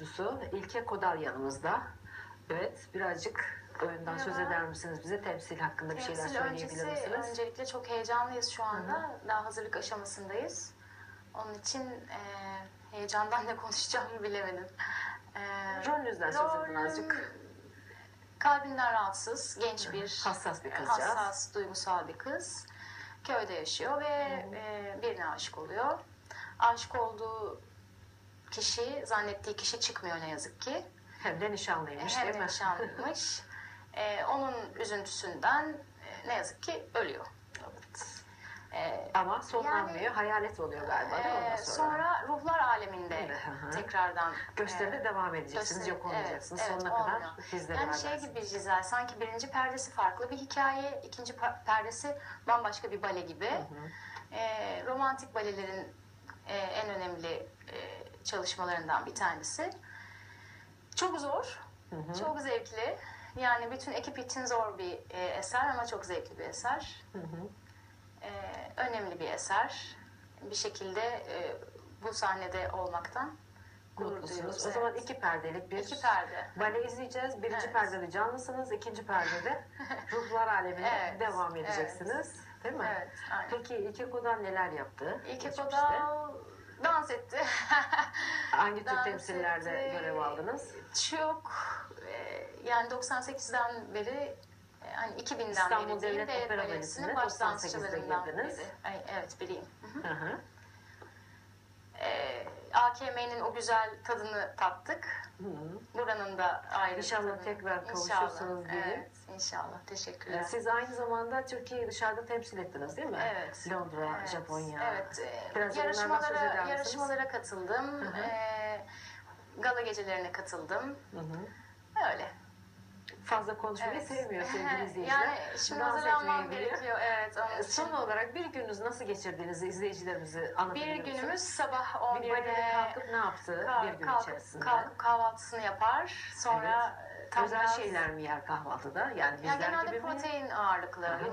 oyuncusu İlke Kodal yanımızda. Evet, birazcık oyundan söz Merhaba. eder misiniz bize? Temsil hakkında bir şeyler Temsil söyleyebilir öncesi misiniz? öncelikle çok heyecanlıyız şu anda. Daha hazırlık aşamasındayız. Onun için e, heyecandan ne konuşacağımı bilemedim. E, Rolünüzden söz edin rol- azıcık. Kalbinden rahatsız, genç bir, Hassas bir kızcağız. hassas, duygusal bir kız. Köyde yaşıyor ve e, birine aşık oluyor. Aşık olduğu kişi, zannettiği kişi çıkmıyor ne yazık ki. Hem de nişanlıymış Hem değil de mi? nişanlıymış. Ee, onun üzüntüsünden e, ne yazık ki ölüyor. Ee, Ama sonlanmıyor, Yani- hayalet oluyor galiba değil mi ondan e, sonra? sonra ruhlar aleminde Evet, hı hı. tekrardan Gösteride e, devam edeceksiniz, gösteri- yok olmayacaksınız. evet, evet, Sonuna kadar olmuyor. bizle yani berabersiniz. şey gibi Cizel, sanki birinci perdesi farklı bir hikaye, ikinci pa- perdesi bambaşka bir bale gibi. E, romantik balelerin e, en önemli çalışmalarından bir tanesi. Çok zor, çok zevkli. Yani bütün ekip için zor bir e, eser ama çok zevkli bir eser. E, önemli bir eser. Bir şekilde e, bu sahnede olmaktan gurur duyuyoruz. O zaman evet. iki perdelik bir İki perde. bale izleyeceğiz. Birinci Evet. perdede canlısınız, ikinci perdede ruhlar alemine Evet, devam evet. edeceksiniz. Değil mi? Evet, aynen. Peki İlke Kodal neler yaptı? İlk geçmişte? Kodal dans etti. Hangi tür dans temsillerde etti. görev aldınız? Çok e, yani 98'den beri e, hani 2000'den İstanbul beri Devlet devlet Opera Balesi'nin Balesi'ne baş 98'de dansçılarından girdiniz. biri. Ay, evet bileyim. Hı hı. E, AKM'nin o güzel tadını tattık. Hı. Buranın da ayrı İnşallah tekrar kavuşursunuz diye. Evet, inşallah. Teşekkürler. Siz aynı zamanda Türkiye'yi dışarıda temsil ettiniz değil mi? Evet. Londra, Evet, Japonya. Evet. e, Biraz yarışmalara yarışmalara katıldım. Hı hı. E, gala gecelerine katıldım. Hı hı. Öyle. Fazla konuşmayı Evet. sevmiyor sevgili izleyiciler. yani şimdi hazırlanmam gerekiyor. Evet. Onun Ee, için. Son olarak bir gününüzü nasıl geçirdiğinizi izleyicilerimize anlatabilir Bir günümüz sabah bir 11'de balere kalkıp ne yaptı kalk- bir gün kalkıp- içerisinde? kalkıp kahvaltısını yapar. Sonra e, tam Özel biraz- şeyler mi yer kahvaltıda? Yani Ya genelde gibi mi? protein ağırlıklı. Hı hı.